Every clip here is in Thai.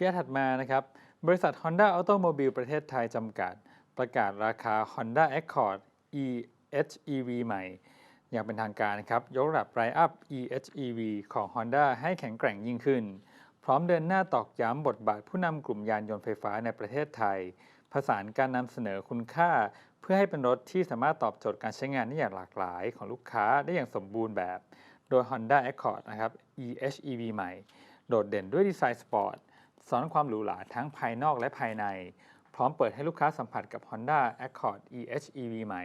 พิยาถัดมานะครับ บริษัท Honda Automobile ประเทศไทยจำกัด ประกาศราคา Honda Accord EHEV ใหม่ อย่างเป็นทางการนะครับ ยกระดับไรอัพ EHEV ของ Honda ให้แข็งแกร่งยิ่งขึ้น พร้อมเดินหน้าตอกย้ำบทบาทผู้นำกลุ่มยานยนต์ไฟฟ้าในประเทศไทย ผสานการนำเสนอคุณค่า เพื่อให้เป็นรถที่สามารถตอบโจทย์การใช้งานได้อย่างหลากหลายของลูกค้าได้อย่างสมบูรณ์แบบ โดย Honda Accord นะครับ EHEV ใหม่ โดดเด่นด้วยดีไซน์สปอร์ต สอนความหรูหราทั้งภายนอกและภายใน พร้อมเปิดให้ลูกค้าสัมผัสกับ Honda Accord EHEV ใหม่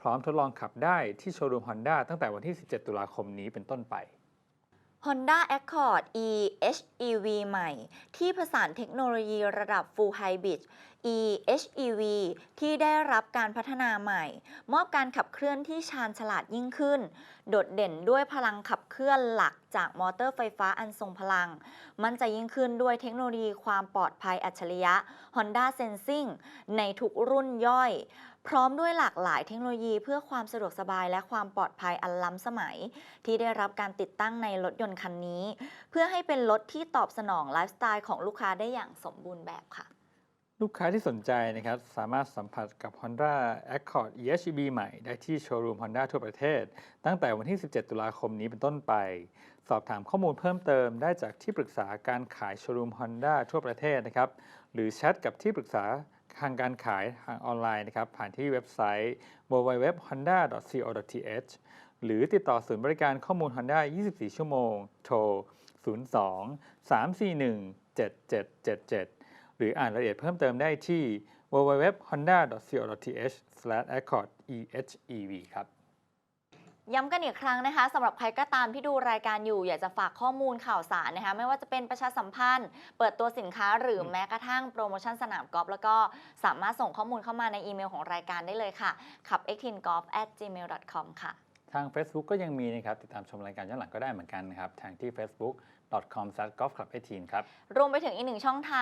พร้อมทดลองขับได้ที่โชว์รูม Honda ตั้งแต่วันที่ 17 ตุลาคมนี้เป็นต้นไป Honda Accord e-HEV ใหม่ ที่ผสานเทคโนโลยีระดับ Full Hybrid e-HEV ที่ได้รับการพัฒนาใหม่ มอบการขับเคลื่อนที่ชาญฉลาดยิ่งขึ้น โดดเด่นด้วยพลังขับเคลื่อนหลักจากมอเตอร์ไฟฟ้าอันทรงพลัง มันใจยิ่งขึ้นด้วยเทคโนโลยีความปลอดภัยอัจฉริยะ Honda Sensing ในทุกรุ่นย่อยพร้อมด้วยหลากหลายเทคโนโลยีเพื่อความสะดวกสบายและความปลอดภัยอันล้ำสมัย ที่ได้รับการติดตั้งในรถยนต์คันนี้ เพื่อให้เป็นรถที่ตอบสนองไลฟ์สไตล์ของลูกค้าได้อย่างสมบูรณ์แบบค่ะ ลูกค้าที่สนใจนะครับสามารถสัมผัสกับ Honda Accord EHEV ใหม่ ได้ที่โชว์รูม Honda ทั่วประเทศ ตั้งแต่วันที่ 17 ตุลาคมนี้เป็นต้นไป สอบถามข้อมูลเพิ่มเติมได้จากที่ปรึกษาการขายโชว์รูม Honda ทั่วประเทศนะครับหรือแชทกับที่ปรึกษา ทางการขายทางออนไลน์นะครับผ่านที่เว็บไซต์ www.honda.co.th หรือติดต่อศูนย์บริการข้อมูล Honda 24 ชั่วโมง โทร 02 341 7777 หรืออ่านรายละเอียดเพิ่มเติมได้ที่ www.honda.co.th/accord/ehev ครับ ย้ำกันอีกครั้งนะคะสำหรับใครก็ตามที่ดูรายการอยู่ อยากจะฝากข้อมูลข่าวสารนะคะไม่ว่าจะเป็นประชาสัมพันธ์ เปิดตัวสินค้าหรือแม้กระทั่งโปรโมชั่นสนามกอล์ฟแล้วก็สามารถส่งข้อมูลเข้ามาในอีเมลของรายการได้เลยค่ะขับ x t i n g o l f gmail com ค่ะ ทาง Facebook ก็ยังมีนะครับ ติดตามชมรายการย้อนหลังก็ได้เหมือนกันนะครับ ทางที่ facebook.com/golfclub18 ครับ รวมไปถึงอีกหนึ่งช่องทาง